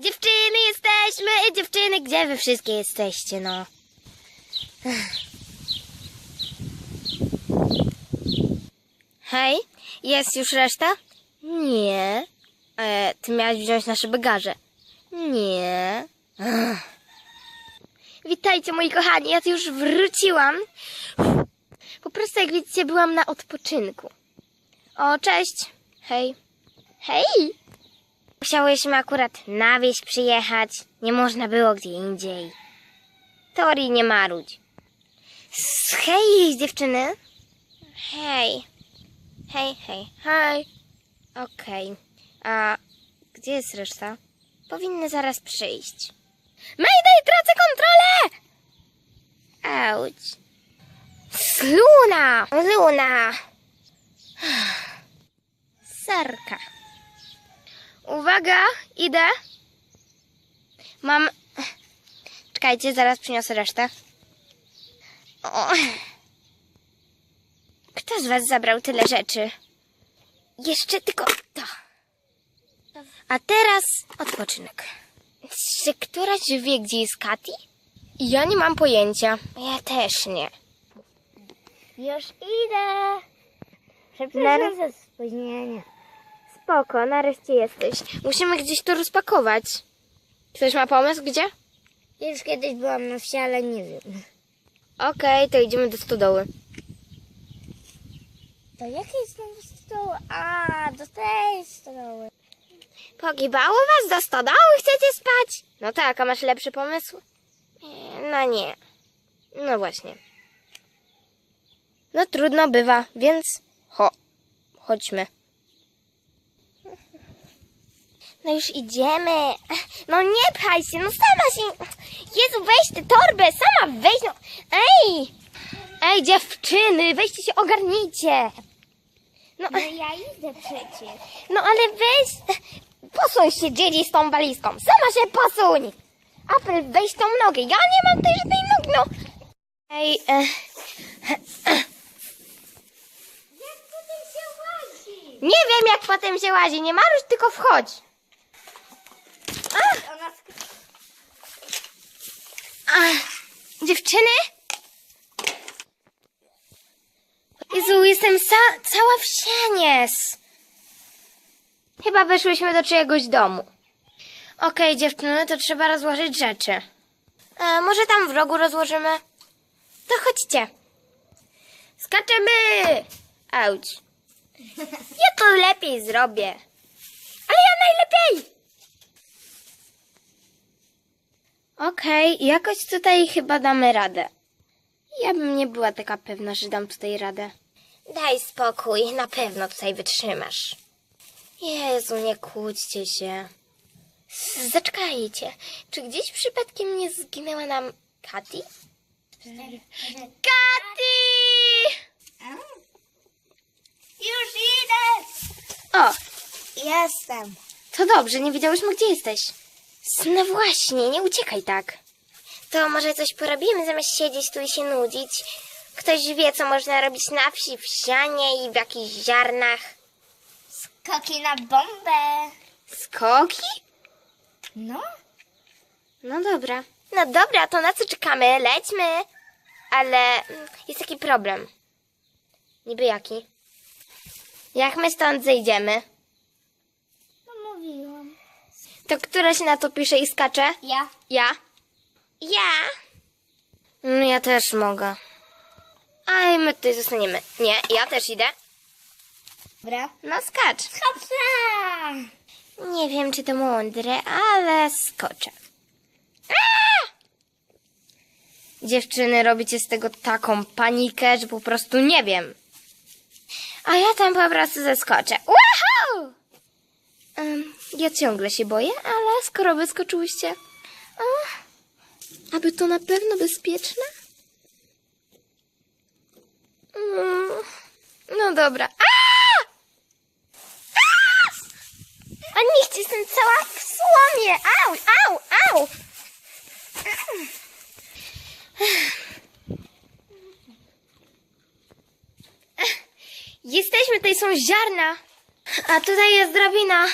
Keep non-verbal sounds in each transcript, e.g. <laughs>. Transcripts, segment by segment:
Dziewczyny jesteśmy! Dziewczyny, gdzie wy wszystkie jesteście, no? Hej, jest już reszta? Nie. E, ty miałaś wziąć nasze bagaże. Nie. Ech. Witajcie moi kochani, ja tu już wróciłam. Po prostu jak widzicie byłam na odpoczynku. O, cześć. Hej. Hej. Musiałyśmy akurat na wieś przyjechać. Nie można było gdzie indziej. Tori nie marudź. Hej, dziewczyny. Hej. Hej, hej, hej. Okej. A gdzie jest reszta? Powinny zaraz przyjść. Mayday, tracę kontrolę! Auć. Luna! Luna! <sighs> Sarka. Uwaga, idę. Mam. Czekajcie, zaraz przyniosę resztę. O. Kto z Was zabrał tyle rzeczy? Jeszcze tylko to. A teraz odpoczynek. Czy któraś wie, gdzie jest Katy? Ja nie mam pojęcia. Ja też nie. Już idę. Przepraszam za spóźnienie. Spoko, nareszcie jesteś. Musimy gdzieś to rozpakować. Ktoś ma pomysł, gdzie? Już kiedyś byłam na wsi, ale nie wiem. Okej, to idziemy do stodoły. To jakie jest tam stoły? A, do tej stoły. Pogibało was do stodoły? Chcecie spać? No tak, a masz lepszy pomysł? No nie. No właśnie. No trudno bywa, więc ho, chodźmy. No już idziemy. No nie pchaj się, no sama się... Jezu, weź tę torbę, sama weź, no... Ej! Ej, dziewczyny, weźcie się, ogarnijcie. No, No ja idę przecież. no ale weź... Posuń się, dzieci, z tą walizką. Sama się posuń. Apel, weź tą nogę. Ja nie mam tej żadnej nogi, no. Ej, e, Jak potem się łazi? nie wiem jak potem się łazi. Nie marusz, tylko wchodź. Dziewczyny? Jezu, jestem cała w sienies. Chyba weszłyśmy do czyjegoś domu. Okej, dziewczyny, to trzeba rozłożyć rzeczy. E, może tam w rogu rozłożymy? To chodźcie. Skaczemy! Auć. Ja to lepiej zrobię. Ale ja najlepiej! Okej, jakoś tutaj chyba damy radę. Ja bym nie była taka pewna, że dam tutaj radę. Daj spokój, na pewno tutaj wytrzymasz. Jezu, nie kłóćcie się. Zaczekajcie, czy gdzieś przypadkiem nie zginęła nam Katy? Katy! Już idę! O, Jestem. to dobrze, nie wiedziałyśmy, gdzie jesteś. No właśnie, nie uciekaj tak. To może coś porobimy, zamiast siedzieć tu i się nudzić. Ktoś wie, co można robić na wsi, w sianie i w jakichś ziarnach. Skoki na bombę. Skoki? No? No dobra. No dobra, to na co czekamy? Lećmy. Ale jest taki problem. Niby jaki? Jak my stąd zejdziemy? To która się na to pisze i skacze? Ja. Ja? Ja? No ja też mogę. A my tutaj zostaniemy. Nie, ja też idę. Dobra. No skacz. Hopsa! Nie wiem, czy to mądre, ale skoczę. Dziewczyny, robicie z tego taką panikę, że po prostu nie wiem. A ja tam po prostu zeskoczę. Wahoo! Ja ciągle się boję, ale skoro wyskoczyłyście... A, aby to na pewno bezpieczne? Mm, No dobra. A! A niech jestem cała w słomie! Au, au, au! Jesteśmy, tutaj są ziarna. A tutaj jest drabina.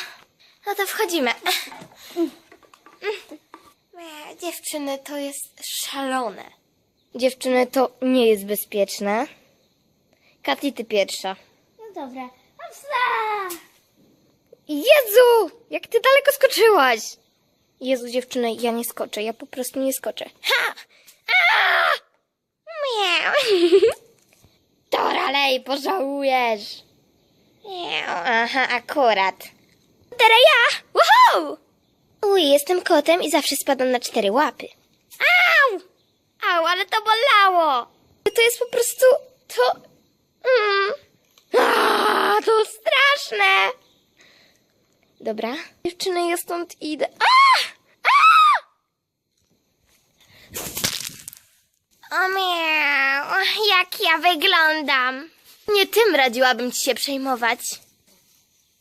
No to wchodzimy. Dziewczyny, to jest szalone. Dziewczyny, to nie jest bezpieczne. Katy, ty pierwsza. No dobra. Hopsa! Jezu! Jak ty daleko skoczyłaś? Jezu, dziewczyny, ja nie skoczę. Ja po prostu nie skoczę. Ha! Miau! <laughs> Doralej, pożałujesz. Aha, akurat. Teraz ja! Woohoo! Uj, jestem kotem i zawsze spadam na cztery łapy. Au! Au, ale to bolało! To jest po prostu... to... Mm. A, to straszne! Dobra. Dziewczyny, ja stąd idę. A! A! O miau, jak ja wyglądam. Nie tym radziłabym ci się przejmować.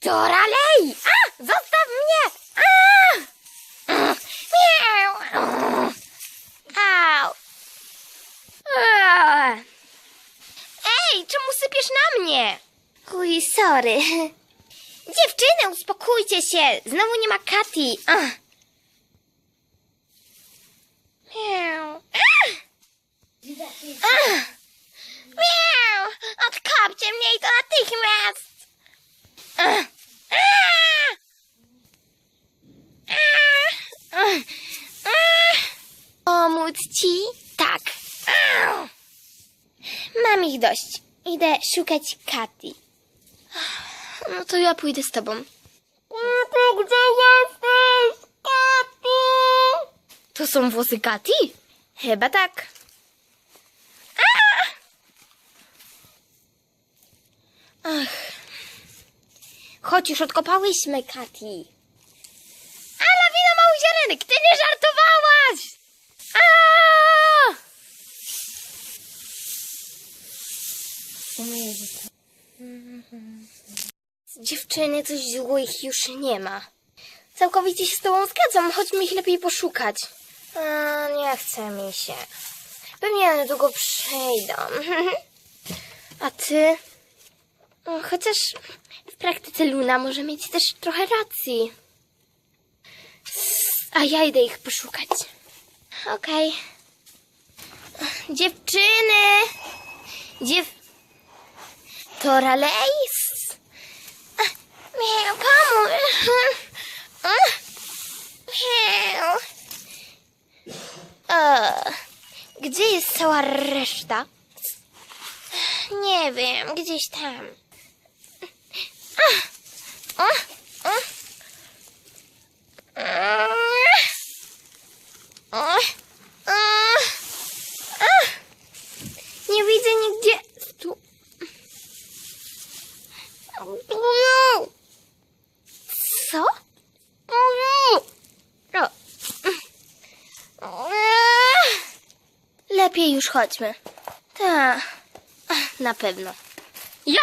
Doralej! A! Zostaw mnie! A! Miau! Au! A! Ej, czemu sypiesz na mnie? Uj, sorry. Dziewczyny, uspokójcie się! Znowu nie ma Kati. Ach. Miau. Ach. Ach. Miau. Odkopcie mnie i to natychmiast! Ach. Ach. Ach. Ach. Ach. Pomóc ci? Tak. Au. Mam ich dość. Idę szukać Kati. <sighs> No to ja pójdę z tobą. Gdzie jesteś? Katy! To są włosy Kati? Chyba tak. A! Ach. Chodź, już odkopałyśmy Kati. A lawina mały ziarenek, ty nie żartowałaś! A! Dziewczyny, coś złych już nie ma. Całkowicie się z tobą zgadzam, chodźmy ich lepiej poszukać. A, nie chce mi się. Pewnie niedługo przyjdą. <laughs> A ty? Chociaż w praktyce Luna może mieć też trochę racji. A ja idę ich poszukać. Okej. Dziewczyny! Dziew... Toralejs? Miau, pomóż! Miau. O, gdzie jest cała reszta? Nie wiem, gdzieś tam. O, o. O, o. Nie widzę nigdzie. Tu. Co? O. Lepiej już chodźmy. Tak, na pewno. Ja!